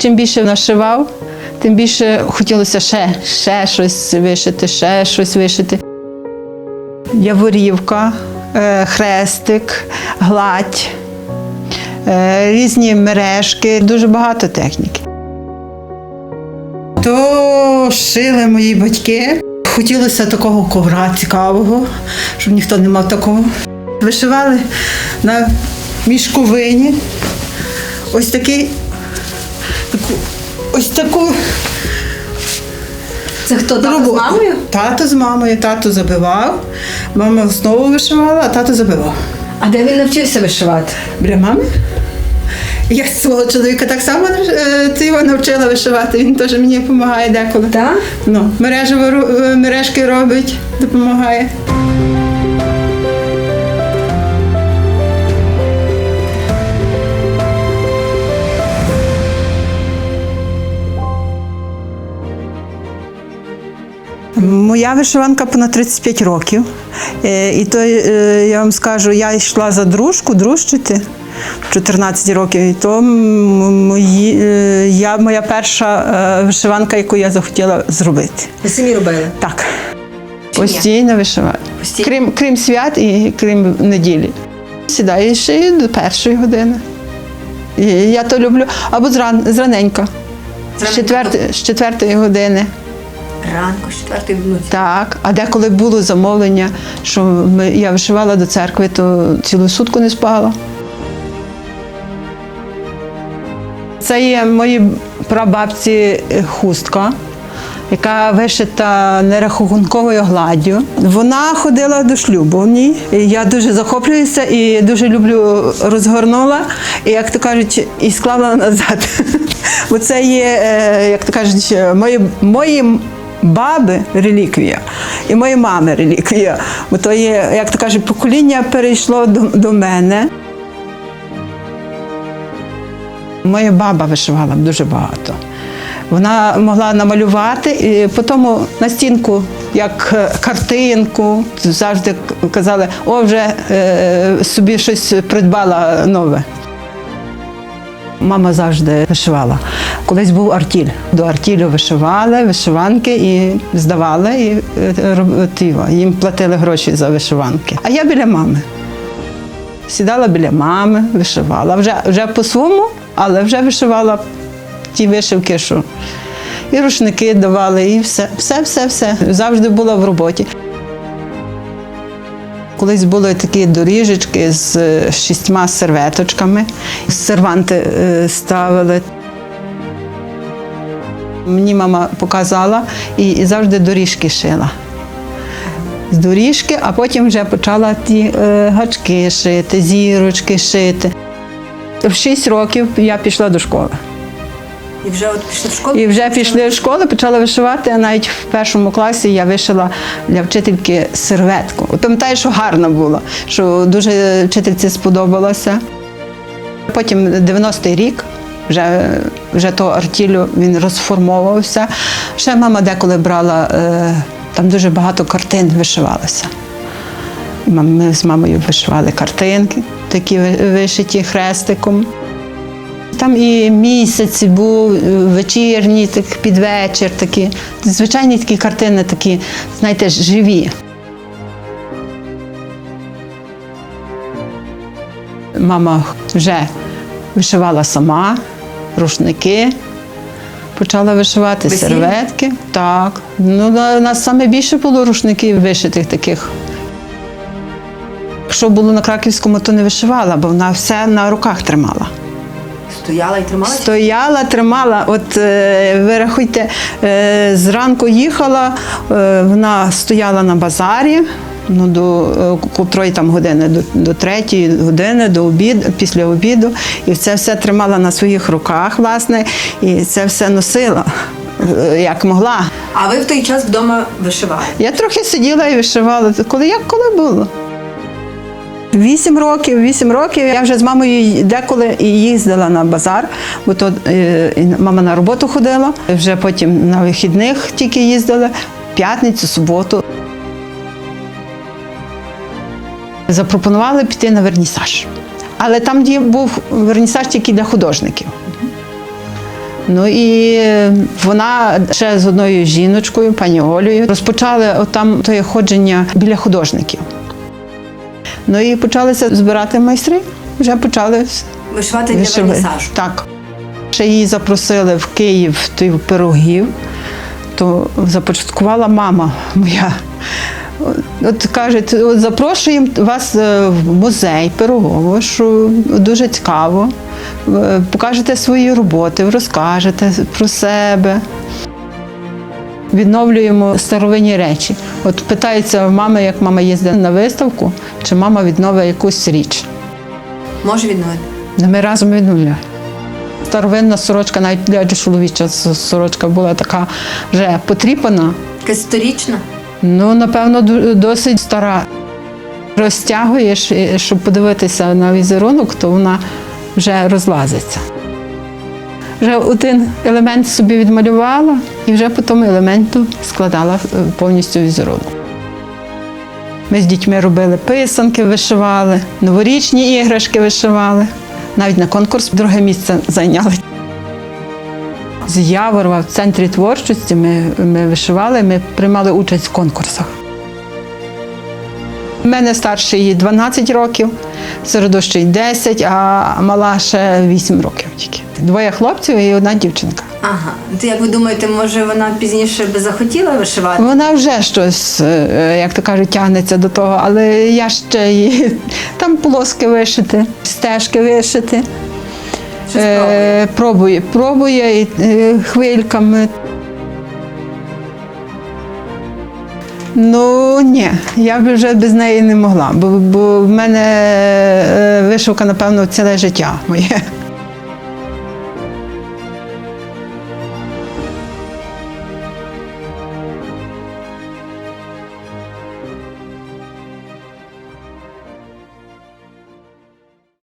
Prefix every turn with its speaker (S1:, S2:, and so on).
S1: Чим більше нашивав, тим більше хотілося ще, ще щось вишити, ще щось вишити. Яворівка, е, хрестик, гладь, е, різні мережки, дуже багато техніки. То шили мої батьки. Хотілося такого ковра цікавого, щоб ніхто не мав такого. Вишивали на мішковині. Ось такий, таку, ось таку
S2: Це хто тато з мамою?
S1: Тато з мамою, тато забивав, мама знову вишивала, а тато забивав.
S2: А де він навчився вишивати?
S1: Біля мами. Я свого чоловіка так само е, ти його навчила вишивати, він теж мені допомагає деколи.
S2: Так?
S1: Ну, е, мережки робить, допомагає. Моя вишиванка понад 35 років. Е, І то е, я вам скажу, я йшла за дружку, дружчити 14 років. І то мої, е, я, моя перша вишиванка, яку я захотіла зробити.
S2: Ви самі робили?
S1: Так.
S2: Чи?
S1: Постійно вишивати.
S2: Постійно?
S1: Крім, крім свят і крім неділі. Сідаю ще до першої години. І я то люблю. Або зран, зраненько. З, з четвертої години.
S2: Ранку, з четвертої минуті.
S1: Так. А деколи було замовлення, що ми, я вишивала до церкви, то цілу сутку не спала. Це є мої прабабці е, хустка, яка вишита нерахунковою гладдю. Вона ходила до шлюбу в ній. Я дуже захоплююся і дуже люблю розгорнула, і, як то кажуть, і склала назад. Бо це є, е, як то кажуть, мої, мої баби реліквія і моєї мами реліквія. Бо то є, як то кажуть, покоління перейшло до, до мене. Моя баба вишивала дуже багато. Вона могла намалювати і потім на стінку, як е, картинку, завжди казали, о, вже е, собі щось придбала нове. Мама завжди вишивала. Колись був артіль. До артілю вишивали, вишиванки і здавали, і е, їм платили гроші за вишиванки. А я біля мами. Сідала біля мами, вишивала. Вже, вже по-своєму, але вже вишивала ті вишивки, що і рушники давали, і все, все, все, все. Завжди була в роботі. Колись були такі доріжечки з е, шістьма серветочками, серванти е, ставили. Мені мама показала і, і завжди доріжки шила. З доріжки, а потім вже почала ті е, гачки шити, зірочки шити. В 6 років я пішла до школи.
S2: І вже от пішли в школу?
S1: І вже пішли в школу, почала вишивати. Навіть в першому класі я вишила для вчительки серветку. Пам'ятаю, що гарно було, що дуже вчительці сподобалося. Потім 90-й рік. Вже, вже то артілю він розформовувався. Ще мама деколи брала, е, там дуже багато картин вишивалося. Ми з мамою вишивали картинки, такі вишиті хрестиком. Там і місяць був е, вечірній, так під такі. Звичайні такі картини, такі, знаєте, живі. Мама вже вишивала сама рушники, почала вишивати
S2: Весільні?
S1: серветки. Так. Ну, на- у нас саме більше було рушників вишитих таких. Якщо було на Краківському, то не вишивала, бо вона все на руках тримала.
S2: Стояла і трималася?
S1: Стояла, тримала. От е, ви рахуйте, е, зранку їхала, е, вона стояла на базарі. Ну, до е, котрої там години, до, до третьої години, до обіду, після обіду. І це все тримала на своїх руках, власне, і це все носила, е, як могла.
S2: А ви в той час вдома вишивали?
S1: Я трохи сиділа і вишивала. Коли як коли було? Вісім років, вісім років я вже з мамою деколи і їздила на базар, бо то е, мама на роботу ходила. Вже потім на вихідних тільки їздила, п'ятницю, суботу. Запропонували піти на вернісаж. Але там був вернісаж тільки для художників. Ну і вона ще з одною жіночкою, пані Олею, розпочали отам тоє ходження біля художників. Ну і почалися збирати майстри, вже почали
S2: Вишивати для
S1: вишивати.
S2: вернісажу.
S1: Так. Ще її запросили в Київ той пирогів, то започаткувала мама моя. От кажуть, от запрошуємо вас е, в музей пирогово, що дуже цікаво. Е, Покажете свої роботи, розкажете про себе. Відновлюємо старовинні речі. От питаються в мами, як мама їздить на виставку, чи мама відновить якусь річ.
S2: Може відновити.
S1: Ми разом відновляємо. Старовинна сорочка, навіть для чоловіча сорочка була така вже потріпана.
S2: Якась сторічна.
S1: Ну, напевно, досить стара. Розтягуєш, щоб подивитися на візерунок, то вона вже розлазиться. Вже один елемент собі відмалювала і вже по тому елементу складала е, повністю візерунок. Ми з дітьми робили писанки, вишивали, новорічні іграшки вишивали. Навіть на конкурс друге місце зайняли. З Яворова в центрі творчості ми, ми вишивали, ми приймали участь в конкурсах. У мене старший 12 років, середущий 10, а мала ще 8 років тільки. Двоє хлопців і одна дівчинка.
S2: Ага. То як ви думаєте, може вона пізніше би захотіла вишивати?
S1: Вона вже щось, е, як то кажуть, тягнеться до того, але я ще її там полоски вишити, стежки вишити.
S2: Щось
S1: Е, пробує, пробує е, хвильками. Ну ні, я б вже без неї не могла, бо, бо в мене е, вишивка, напевно, ціле життя моє.